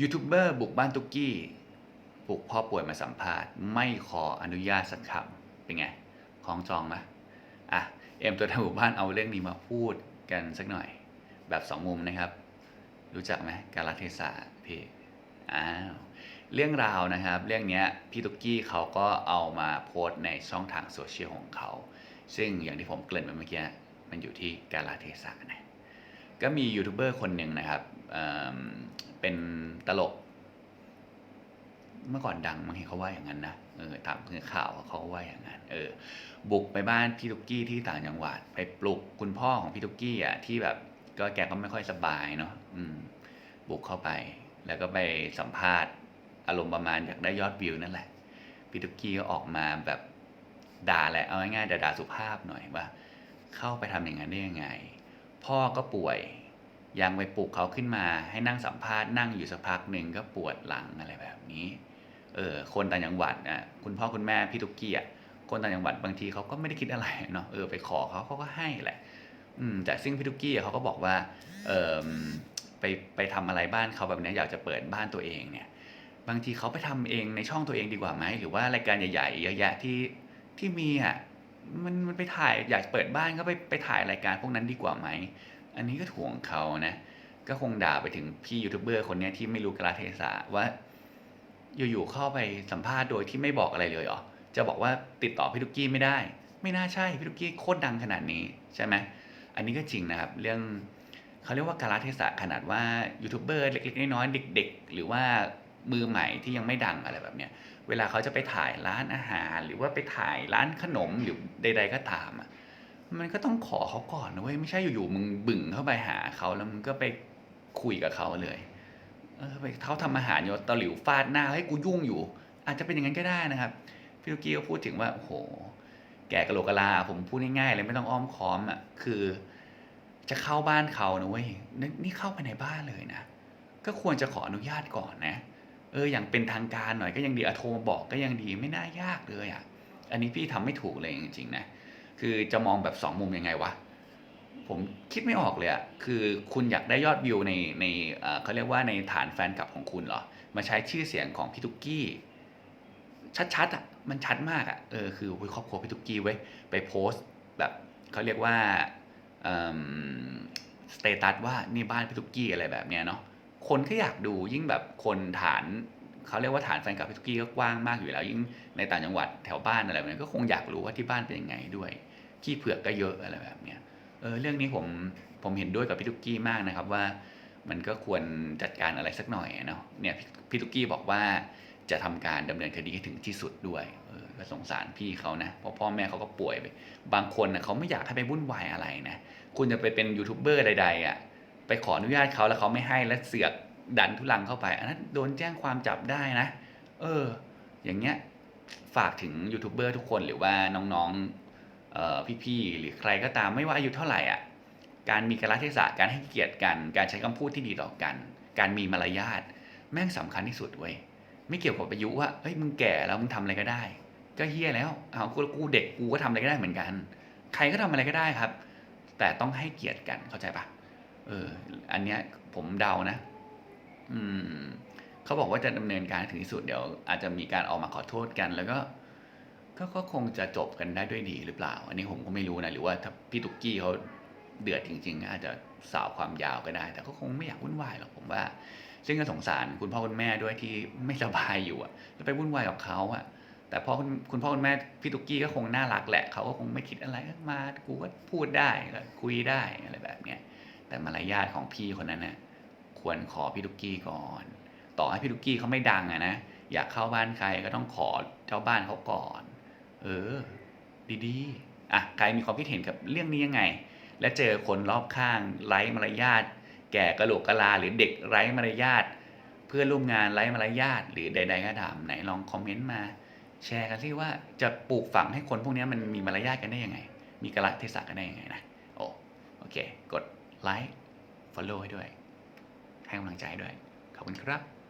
ยูทูบเบอร์บุกบ้านตุกกี้ปลุกพ่อป่วยมาสัมภาษณ์ ไม่ขออนุญาตสักคำเป็นไงคล้องจองไหมอะ เอ็มตัวแทนหมู่บ้านเอาเรื่องนี้มาพูดกันสักหน่อย แบบสองมุมนะครับ รู้จักไหมกาลเทศะพี่อ้าวเรื่องราวนะครับ เรื่องนี้พี่ตุกกี้เขาก็เอามาโพสต์ในช่องทางโซเชียลของเขา ซึ่งอย่างที่ผมเกริ่นไปเมื่อกี้มันอยู่ที่กาลเทศะนะ ก็มียูทูบเบอร์คนหนึ่งนะครับเอิ่มเป็นตลก เมื่อก่อนดังมังเห็นเขาว่าอย่างนั้นนะเออตามข่าวเขาว่าอย่างนั้นเออ บุกไปบ้านพี่ตุกกี้ที่ต่างจังหวัด ไปปลุกคุณพ่อของพี่ตุกกี้อะที่แบบก็แกก็ไม่ค่อยสบายเนาะอืม บุกเข้าไป แล้วก็ไปสัมภาษณ์อารมณ์ประมาณอยากได้ยอดวิวนั่นแหละพี่ตุกกี้ก็ออกมาแบบด่าแหละเอาง่ายๆด่าสุภาพหน่อยว่า เข้าไปทำอย่างนั้นได้ยังไง พ่อก็ป่วยยังไปปลุกเขาขึ้นมาให้นั่งสัมภาษณ์นั่งอยู่สักพักหนึ่งก็ปวดหลังอะไรแบบนี้ เออคนต่างจังหวัดนะคุณพ่อคุณแม่พี่ตุกเกี้อะคนต่างจังหวัดบางทีเขาก็ไม่ได้คิดอะไรเนาะเออไปขอเขาเขาก็ให้แหละ อืมแต่ซึ่งพี่ตุกเกี้อะเขาก็บอกว่าเออไปไปทำอะไรบ้านเขาแบบนี้อยากจะเปิดบ้านตัวเองเนี่ย บางทีเขาไปทำเองในช่องตัวเองดีกว่าไหมหรือว่ารายการใหญ่ๆเยอะแยะที่ที่มีอะ มันมันไปถ่ายอยากเปิดบ้านก็ไปไปถ่ายรายการพวกนั้นดีกว่าไหม อันนี้ก็ถ่วงเขานะ ก็คงด่าไปถึงพี่ยูทูบเบอร์คนนี้ที่ไม่รู้กราเทศะว่า อยู่ๆเข้าไปสัมภาษณ์โดยที่ไม่บอกอะไรเลยเหรอ จะบอกว่าติดต่อพี่ทุกกี้ไม่ได้ ไม่น่าใช่พี่ทุกกี้โคตรดังขนาดนี้ใช่ไหมอันนี้ก็จริงนะครับ เรื่องเขาเรียกว่ากาลเทศะขนาดว่ายูทูบเบอร์เล็กๆน้อยๆเด็ก ๆ หรือว่า มือใหม่ที่ยังไม่ดังอะไรแบบเนี้ยเวลาเขาจะไปถ่ายร้านอาหาร หรือว่าไปถ่ายร้านขนมหรือใด ๆ ก็ตามอะมันก็ต้องขอเขาก่อนนะเว้ยไม่ใช่อยู่ๆมึงบึ่งเข้าไปหาเขาแล้วมึงก็ไปคุยกับเขาเลยเออไปเขาทำอาหารอยู่ตะหลิวฟาดหน้าให้กูยุ่งอยู่ อาจจะเป็นอย่างนั้นก็ได้นะครับพี่ลูกกี้ก็พูดถึงว่าโอ้โหแก่กะโหลกกะลาผมพูดง่ายๆเลยไม่ต้องอ้อมค้อมอะคือ จะเข้าบ้านเขานะเว้ยนี่นี่เข้าไปในบ้านเลยนะก็ควรจะขออนุญาตก่อนนะ เอออย่างเป็นทางการหน่อยก็ยังดีอะโทรมาบอกก็ยังดีไม่น่ายากเลยอะอันนี้พี่ทำไม่ถูกเลยจริงๆนะคือจะมองแบบสองมุมยังไงวะผมคิดไม่ออกเลยอะคือคุณอยากได้ยอดวิวในในเอ่อเขาเรียกว่าในฐานแฟนคลับของคุณเหรอ มาใช้ชื่อเสียงของพี่ตุกกี้ ชัดๆอะมันชัดมากอะเออคืออครอบครัวพี่ตุกกี้ไว้ไปโพสต์แบบเขาเรียกว่าสเตตัสว่านี่บ้านพี่ตุกกี้อะไรแบบเนี้ยเนาะ คนก็อยากดูยิ่งแบบคนฐานเขาเรียกว่าฐานแฟนคลับพี่ตุ๊กกี้ก็กว้างมากอยู่แล้ว ยิ่งในต่างจังหวัดแถวบ้านอะไรแบบนี้ก็คงอยากรู้ว่าที่บ้านเป็นยังไงด้วยขี้เผือกก็เยอะอะไรแบบเนี้ยเออเรื่องนี้ผมผมเห็นด้วยกับพี่ตุ๊กกี้มากนะครับว่า มันก็ควรจัดการอะไรสักหน่อยเนาะเนี่ยพี่ตุ๊กกี้บอกว่าจะทำการดำเนินคดีให้ถึงที่สุดด้วยเออก็สงสารพี่เขานะเพราะพ่อแม่เขาก็ป่วยไปบางคนนะเขาไม่อยากให้ไปวุ่นวายอะไรนะคุณจะไปเป็นยูทูบเบอร์ใดๆอะ ไปขออนุญาตเขาแล้วเขาไม่ให้แล้วเสือกดันทุลังเข้าไป อันนั้นโดนแจ้งความจับได้นะ เออ อย่างเงี้ยฝากถึงยูทูบเบอร์ทุกคนหรือว่าน้องๆเอ่พี่ๆหรือใครก็ตามไม่ว่าอายุเท่าไหร่อะการมีกาลเทศะการให้เกียรติกัน การใช้คำพูดที่ดีต่อกัน การมีมารยาทแม่งสำคัญที่สุดเว้ยไม่เกี่ยวกับอายุว่าเฮ้ยมึงแก่แล้วมึงทำอะไรก็ได้ ก็เฮี้ยแล้วเอากูกูเด็กกูก็ทำอะไรก็ได้เหมือนกัน ใครก็ทำอะไรก็ได้ครับ แต่ต้องให้เกียรติกันเข้าใจปะ เออ อันเนี้ยผมเดานะ อืมเขาบอกว่าจะดำเนินการถึงที่สุดเดี๋ยวอาจจะมีการออกมาขอโทษกัน แล้วก็ก็ก็คงจะจบกันได้ด้วยดีหรือเปล่า อันนี้ผมก็ไม่รู้นะ หรือว่าถ้าพี่ตุกกี้เขาเดือดจริงๆอาจจะสาวความยาวก็ได้ แต่ก็คงไม่อยากวุ่นวายหรอกผมว่า ซึ่งก็สงสารคุณพ่อคุณแม่ด้วยที่ไม่สบายอยู่อะแล้วไปวุ่นวายกับเขาอะแต่พอคุณคุณพ่อคุณแม่พี่ตุกกี้ก็คงน่ารักแหละเขาก็คงไม่คิดอะไรเอ้ยมากูก็พูดได้คุยได้อะไรแบบเนี้ย แต่มารยาทของพี่คนนั้นน่ะควรขอพี่ตุกกี้ก่อน ต่อให้พี่ตุกกี้เขาไม่ดังอะนะอยากเข้าบ้านใครก็ต้องขอเจ้าบ้านเขาก่อน เออ ดีๆอะใครมีความคิดเห็นกับเรื่องนี้ยังไง และเจอคนรอบข้างไร้มารยาทแก่กะโหลกกะลาหรือเด็กไร้มารยาทเพื่อนร่วมงานไร้มารยาทหรือใด ๆ ก็ตามไหนลองคอมเมนต์มา แชร์กันสิว่าจะปลูกฝังให้คนพวกนี้มันมีมารยาทกันได้ยังไง มีกะละเทศะกันได้ยังไงนะโอโอเค กด ไลค์ follow ให้ด้วย ให้กำลังใจด้วย ขอบคุณครับ